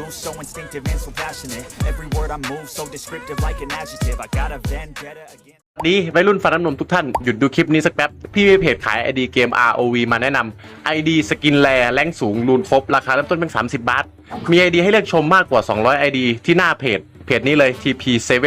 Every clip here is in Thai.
do so instinctive and so passionate Every word I move so descriptive like an adjective I got a vendetta against ดีวัยรุ่นฟันน้ำนมทุกท่าน หยุดดูคลิปนี้สักแป๊บ พี่มีเพจขาย ID เกม ROV มาแนะนำ ID สกินแลแรงสูงรูนครบ ราคาเริ่มต้นเพียง30 บาท มี ID ให้เลือกชมมากกว่า 200 ID ที่หน้าเพจ เพจนี้เลย TP7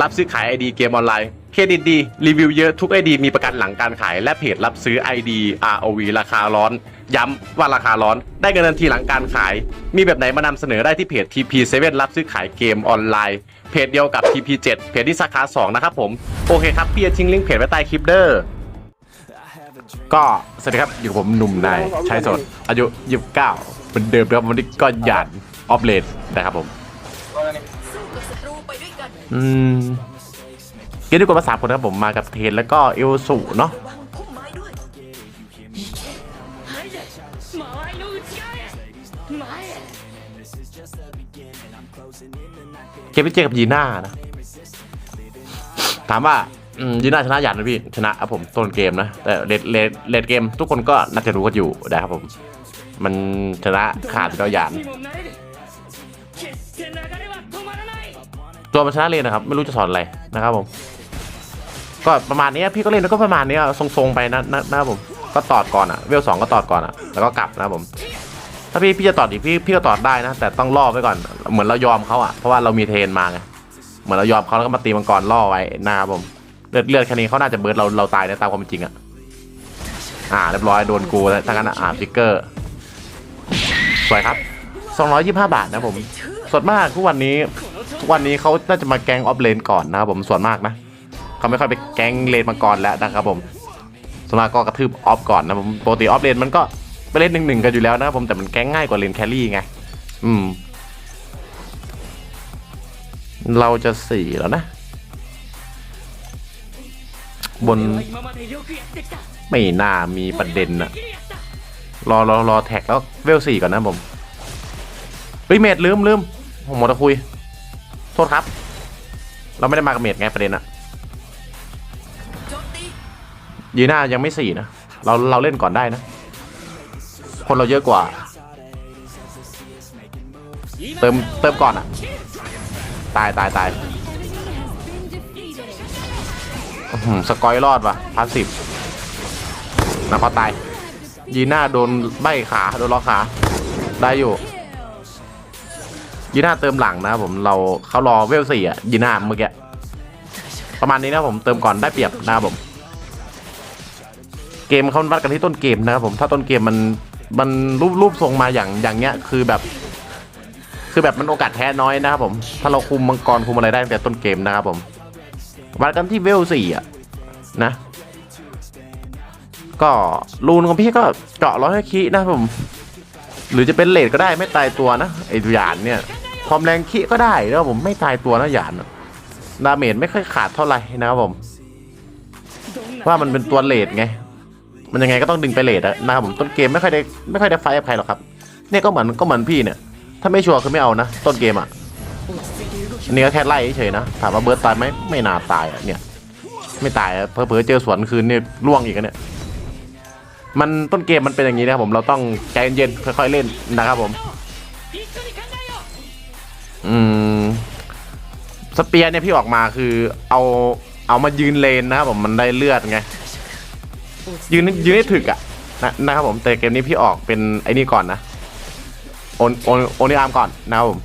รับซื้อขาย ID เกมออนไลน์ เครดิตดี รีวิวเยอะทุก ID มีประกันหลังการขาย และเพจรับซื้อ ID ROV ราคาร้อน ย้ำว่าราคาร้อน ได้เงินทันทีหลังการขาย มีแบบไหนมานำเสนอได้ที่เพจ TP7 รับซื้อขายเกมออนไลน์ เพจเดียวกับ TP7 เพจที่สาขา 2 นะครับผม โอเคครับ พี่จะทิ้งลิงก์เพจไว้ใต้คลิปเด้อก็สวัสดีครับ อยู่กับผมหนุ่มนายชายสด อายุ29เป็นเดิมครับวันนี้ก็หยาดออฟเลนนะครับผมสู้กับศัตรูไปด้วยกันอืมเกมที่กดมาสามคนครับผมมากับเทนแล้วก็เอลสูเนาะ เคปเจกับยีน่านะ ถามว่ายีน่าชนะหยาดนะพี่ ชนะครับผมต้นเกมนะ แต่เลดเลดเลดเกม ทุกคนก็น่าจะรู้กันอยู่นะครับผม มันชนะขาดไปแล้วหยาดตัวมันชนะเลนนะครับ ไม่รู้จะสอนอะไรนะครับผม ก็ประมาณนี้พี่ก็เล่นแล้วก็ประมาณนี้ทรงๆไปนะนะครับผม ก็ตอดก่อนอะเวลสองก็ตอดก่อนอะแล้วก็กลับนะครับผม ถ้าพี่พี่จะตอดอีกพี่พี่ก็ตอดได้นะ แต่ต้องล่อไว้ก่อน เหมือนเรายอมเขาอะเพราะว่าเรามีเทนมาไงเหมือนเรายอมเขาแล้วก็มาตีมังกรล่อไว้นะครับผมเลือดเลือดแค่นี้เขาน่าจะเบิร์ดเราเราตายในตามความจริงอะอ่าเรียบร้อยโดนกูแล้วทั้งนั้นอะอ่าฟิกเกอร์สวยครับ 225 บาทนะผมส่วนมากทุกวันนี้ทุกวันนี้เขาน่าจะมาแกงออฟเลนก่อนนะครับผมส่วนมากนะเขาไม่ค่อยไปแกงเลนมาก่อนแล้วนะครับผมส่วนมากก็กระทืบออฟก่อนนะผมปกติออฟเลนมันก็ ไปเล่นหนึ่งหนึ่งกันอยู่แล้วนะผมแต่มันแก้ง่ายกว่าเลนแครี่ไง อืม เราจะสี่แล้วนะ บน ไม่น่ามีประเด็นนะรอรอรอแท็กแล้วเวลสี่ก่อนนะผมเฮ้ยเมดลืมลืมผมหมดคุย โทษครับ เราไม่ได้มากับเมดไงประเด็นอะยีน่ายังไม่สี่นะ เราเราเล่นก่อนได้นะ คนเราเยอะกว่า เติมเติมก่อนอะตายตายตายสกอยรอดว่ะพาสิบนะพอตาย ยีน่าโดนใบขาโดนล็อกขา ได้อยู่ ยีน่าเติมหลังนะผมเราเขารอเวลสี่อะ ยีน่าเมื่อกี้ประมาณนี้นะผมเติมก่อนได้เปรียบนะผม เกมเขาวัดกันที่ต้นเกมนะครับผมถ้าต้นเกมมัน มันรูปรูปทรงมาอย่างอย่างเงี้ยคือแบบ คือแบบมันโอกาสแท้น้อยนะครับผม ถ้าเราคุมมังกรคุมอะไรได้ตั้งแต่ต้นเกมนะครับผมวัดกันที่เวลสี่อะนะ ก็รูนของพี่ก็เจาะร้อยคีนะครับผม หรือจะเป็นเลดก็ได้ไม่ตายตัวนะไอ้หยานเนี่ยความแรงคีก็ได้นะครับผมไม่ตายตัวนะหยานดาเมจไม่ค่อยขาดเท่าไหร่นะครับผมว่ามันเป็นตัวเลดไง มันยังไงก็ต้องดึงไปเลทนะครับผมต้นเกมไม่ค่อยได้ไม่ค่อยได้ไฟกับใครหรอกครับเนี่ยก็เหมือนก็เหมือนพี่เนี่ย ถ้าไม่ชัวร์คือไม่เอานะ ต้นเกมอะอันนี้ก็แค่ไล่เฉยนะถามว่าเบิร์ตตายไหมไม่น่าตายอะเนี่ย ไม่ตายอะเผลอๆเจอสวนคืนเนี่ยล่วงอีกอะเนี่ยมันต้นเกมมันเป็นอย่างนี้นะครับผมเราต้องใจเย็นๆค่อยๆเล่นนะครับผม อืมสเปียร์เนี่ยพี่ออกมาคือเอาเอามายืนเลนนะครับผมมันได้เลือดไง ยืนยืนให้ถึกอะนะนะครับผมแต่เกมนี้พี่ออกเป็นไอ้นี่ก่อนนะโอนโอนโอนิอาร์มก่อนนะครับผม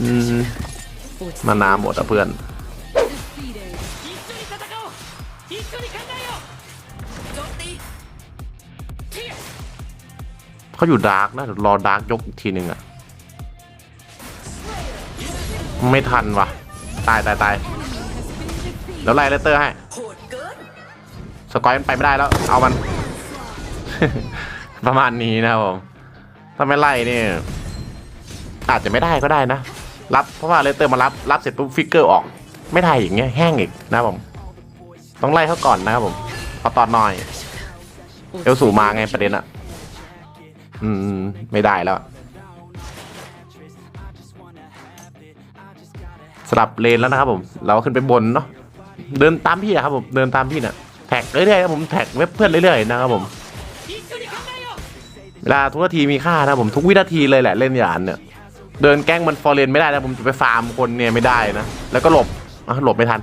อืมมานาหมดอะเพื่อนเขาอยู่ดาร์กนะรอดาร์กยกอีกทีหนึ่งอะ ไม่ทันวะตายตายตาย เดี๋ยวไล่เลตเตอร์ให้โหดเกินสกอยมันไปไม่ได้แล้ว เอามัน ประมาณนี้นะผมถ้าไม่ไล่นี่อาจจะไม่ได้ก็ได้นะ รับเพราะว่าเลเตอร์มารับรับเสร็จปุ๊บฟิกเกอร์ออก ไม่ได้อย่างเงี้ยแห้งอีกนะผมต้องไล่เขาก่อนนะครับผมเอาตอนหน่อยเอลสูมาไงประเด็นอะอืม ไม่ได้แล้ว สลับเลนแล้วนะครับผม เราขึ้นไปบนเนาะ เดินตามพี่อะครับผมเดินตามพี่น่ะแท็กเรื่อยๆครับผมแท็กเว็บเพื่อนเรื่อยๆนะครับผมเวลาทุกนาทีมีค่านะผมทุกวินาทีเลยแหละเล่นหยานเนี่ยเดินแกล้งมันฟอร์เรนไม่ได้นะผมจะไปฟาร์มคนเนี่ยไม่ได้นะแล้วก็หลบอะหลบไม่ทัน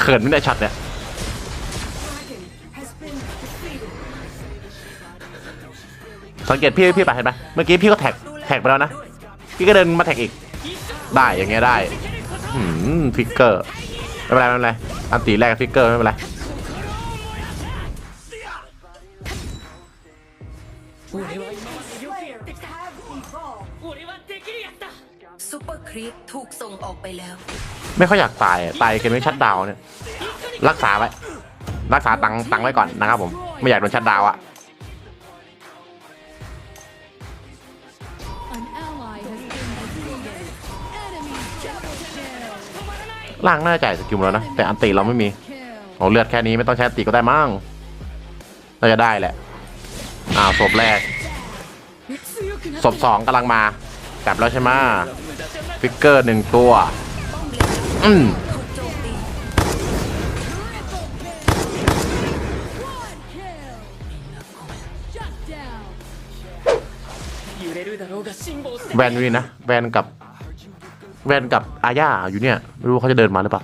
เขินไม่ได้ช็อตเนี่ยสังเกตพี่พี่ปะเห็นไหมเมื่อกี้พี่ก็แท็กแท็กไปแล้วนะพี่ก็เดินมาแท็กอีก ได้อย่างเงี้ยได้ ฟิกเกอร์ไม่เป็นไรไม่เป็นไรอันตีแรกกับฟิกเกอร์ไม่เป็นไรซูเปอร์ครีปถูกส่งออกไปแล้ว ไม่ค่อยอยากตายอะตายเกมไม่ชัดดาวน์เนี่ย รักษาไว้ รักษาตังค์ตังค์ไว้ก่อนนะครับผม ไม่อยากโดนชัดดาวน์อะ ล่างน่าจ่ายสกิลแล้วนะ แต่อันตีเราไม่มี Kill. โอ้เลือดแค่นี้ไม่ต้องใช้อันตีก็ได้มั้งน่าจะได้แหละอ้าวศพแรกศพสองกำลังมากลับแล้วใช่ไหมฟิกเกอร์หนึ่งตัว อืมแวนวีนะ แวนกับ แวนกับอาญาอยู่เนี่ยไม่รู้เขาจะเดินมาหรือเปล่า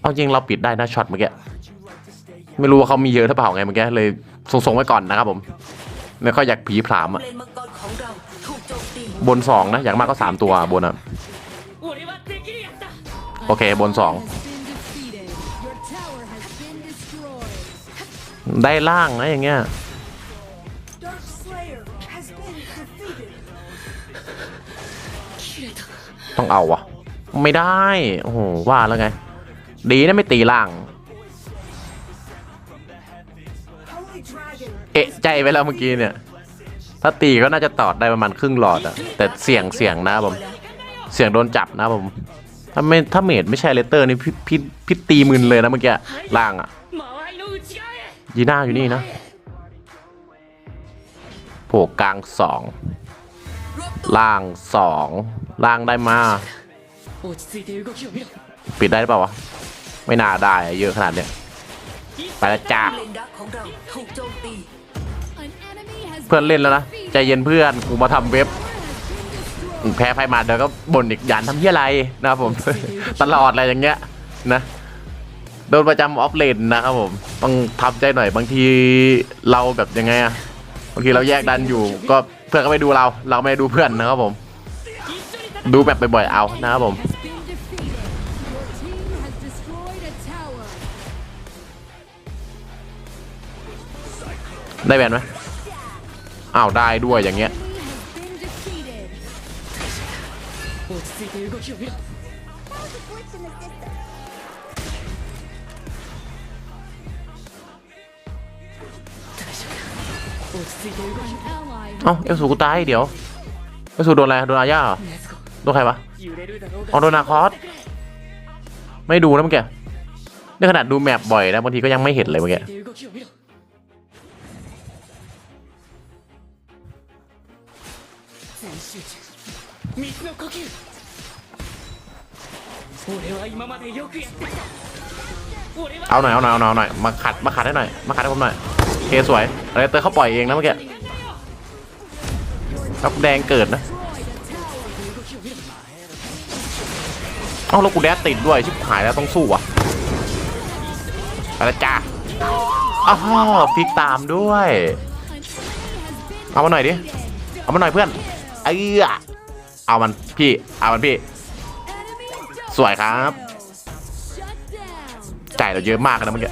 เอาจริงเราปิดได้นะช็อตเมื่อกี้ไม่รู้ว่าเขามีเยอะหรือเปล่าไงเมื่อกี้เลยส่งๆไว้ก่อนนะครับผมไม่ค่อยอยากผีผลามอะบนสองนะอย่างมากก็สามตัวบนอะโอเคบนสองได้ล่างนะอย่างเงี้ย ต้องเอาวะไม่ได้ โอ้โห ว่าแล้วไง ดีนะไม่ตีล่าง เอะใจไปแล้วเมื่อกี้เนี่ย ถ้าตีก็น่าจะตอดได้ประมาณครึ่งหลอดอะแต่เสี่ยงเสี่ยงนะผม เสี่ยงโดนจับนะผม ถ้าไม่ถ้าเมดไม่ใช่เลเตอร์นี่พี่พี่พี่ตีมึนเลยนะเมื่อกี้ล่างอะยีน่าอยู่นี่นะโผกลางสอง ล่างสองล่างได้มา ปิดได้หรือเปล่าวะ ไม่น่าได้เยอะขนาดเนี้ยไปแล้วจ้าเพื่อนเล่นแล้วนะ ใจเย็นเพื่อนกูมาทำเว็บ แพ้ไฟมาเดี๋ยวก็บ่นอีกยานทำเพี้ยอะไรนะครับผม ตลอดอะไรอย่างเงี้ยนะโดนประจำออฟเลนนะครับผมต้องทำใจหน่อยบางทีเราแบบยังไงอะบางทีเราแยกดันอยู่ก็ พื่อนก็ไม่ดูเรา เราไม่ดูเพื่อนนะครับผม ดูแบบบ่อยๆเอานะครับผมได้แบนไหมอ้าวได้ด้วยอย่างเงี้ย เอ้าเอลสูกูตายเดี๋ยวเอลสูโดนอะไรโดนอาญาโดนใครวะออโดนนาคอสไม่ดูนะเมื่อกี้ในขนาดดูแมปบ่อยนะบางทีก็ยังไม่เห็นเลยเมื่อกี้เอาหน่อยเอาหน่อยเอาหน่อยมาขัดมาขัดให้หน่อยมาขัดให้ผมหน่อย เคสวยอะไรเตอร์เขาปล่อยเองนะเมื่อกี้รับแดงเกิดนะเอ้าแล้วกูแดดติดด้วยชิบหายแล้วต้องสู้อะไปล้วจ้าอ้าวฟิกตามด้วย เอามาหน่อยดิ เอามาหน่อยเพื่อนเอ้ยเอามันพี่ เอามันพี่ สวยครับ จ่ายเราเยอะมากนะเมื่อกี้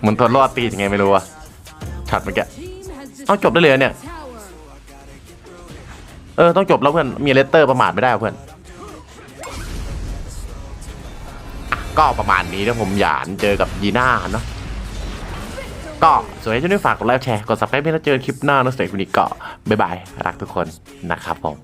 เหมือนทนรอดตียังไงไม่รู้อะช็อตเมื่อกี้เอาจบได้เลยเนี่ย เออต้องจบแล้วเพื่อน มีเลตเตอร์ประมาทไม่ได้เพื่อน ก็ประมาณนี้นะผมหยานเจอกับยีน่าเนาะก็สวยช่วยฝากกดไลค์แชร์ กด subscribe เพื่อเจอคลิปหน้านะสเตย์วันนี้ก็บ๊ายบาย รักทุกคนนะครับผม